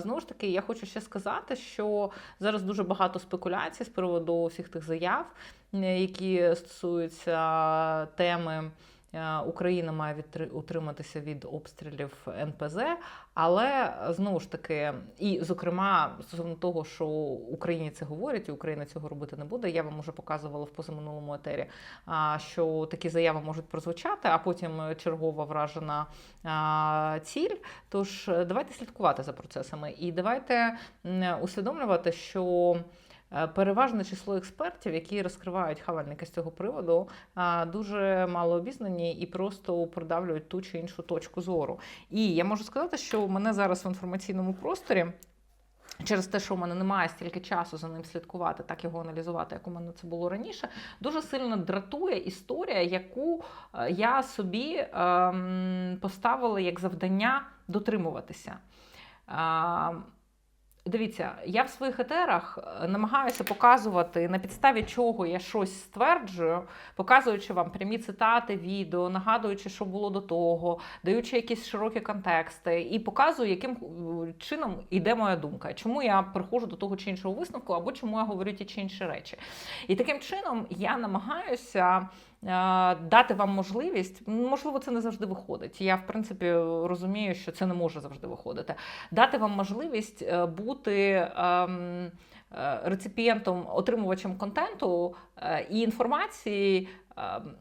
знову ж таки, я хочу ще сказати, що зараз дуже багато спекуляцій з приводу всіх тих заяв, е, які стосуються теми. Е, Україна має утриматися від обстрілів НПЗ, але знову ж таки, і зокрема стосовно того, що Україні це говорять, і Україна цього робити не буде. Я вам уже показувала в позаминулому етері, що такі заяви можуть прозвучати, а потім чергова вражена ціль. Тож е, давайте слідкувати за процесами і давайте усвідомлювати, що. Е, Переважне число експертів, які розкривають хавальники з цього приводу, дуже мало обізнані і просто продавлюють ту чи іншу точку зору. І я можу сказати, що у мене зараз в інформаційному просторі. Через те, що в мене немає стільки часу за ним слідкувати, так його аналізувати, як у мене це було раніше, дуже сильно дратує історія, яку е, я собі ем, поставила як завдання дотримуватися. Ем, Дивіться, я в своїх етерах е, намагаюся показувати, на підставі чого я щось стверджую, показуючи вам прямі цитати, відео, нагадуючи, що було до того, даючи якісь широкі контексти, і показую, яким е, чином йде моя думка, чому я приходжу до того чи іншого висновку, або чому я говорю ті чи інші речі. І таким чином я намагаюся. Е, Дати вам можливість, можливо, це не завжди виходить. Я, в принципі, розумію, що це не може завжди виходити. Дати вам можливість е, бути ем, е, реципієнтом, отримувачем контенту і інформації, ем,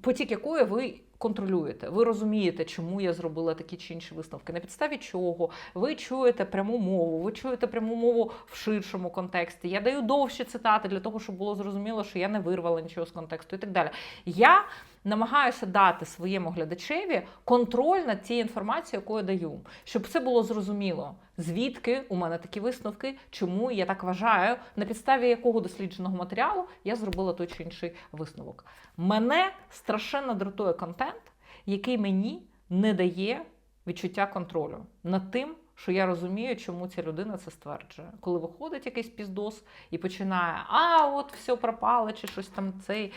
потік якої ви контролюєте. Ви розумієте, чому я зробила такі чи інші висновки, на підставі чого. Ви чуєте пряму мову, ви чуєте пряму мову в ширшому контексті. Я даю довші цитати для того, щоб було зрозуміло, що я не вирвала нічого з контексту і так далі. Я намагаюся дати своєму глядачеві контроль над тією інформацією, яку я даю, щоб це було зрозуміло, звідки у мене такі висновки, чому я так вважаю, на підставі якого дослідженого матеріалу я зробила той чи інший висновок. Мене страшенно дратує контент, який мені не дає відчуття контролю над тим. Що я розумію, чому ця людина це стверджує. Коли виходить якийсь піздос і починає, а от все пропало, чи щось там цей.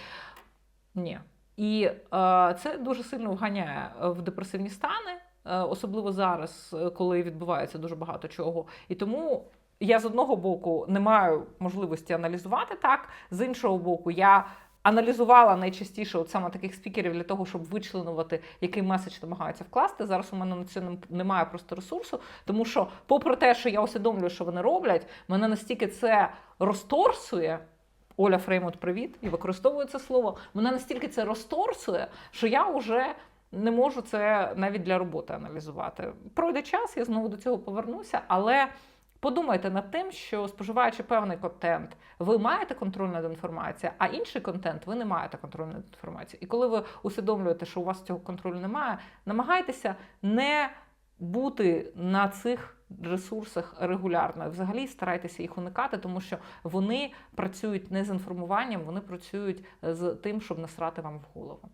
Ні. І е, це дуже сильно вганяє в депресивні стани, е, особливо зараз, е, коли відбувається дуже багато чого. І тому я з одного боку не маю можливості аналізувати так, з іншого боку, я аналізувала найчастіше от саме таких спікерів для того, щоб вичленувати, який меседж намагаються вкласти. Зараз у мене на це немає просто ресурсу, тому що, попри те, що я усвідомлюю, що вони роблять, мене настільки це розторсує. Оля Фреймут, привіт, і використовую це слово. Мене настільки це розторсує, що я вже не можу це навіть для роботи аналізувати. Пройде час, я знову до цього повернуся, але подумайте над тим, що споживаючи певний контент, ви маєте контроль над інформацією, а інший контент ви не маєте контролю над інформацією. І коли ви усвідомлюєте, що у вас цього контролю немає, намагайтеся не бути на цих ресурсах регулярно. Взагалі старайтеся їх уникати, тому що вони працюють не з інформуванням, вони працюють з тим, щоб насрати вам в голову.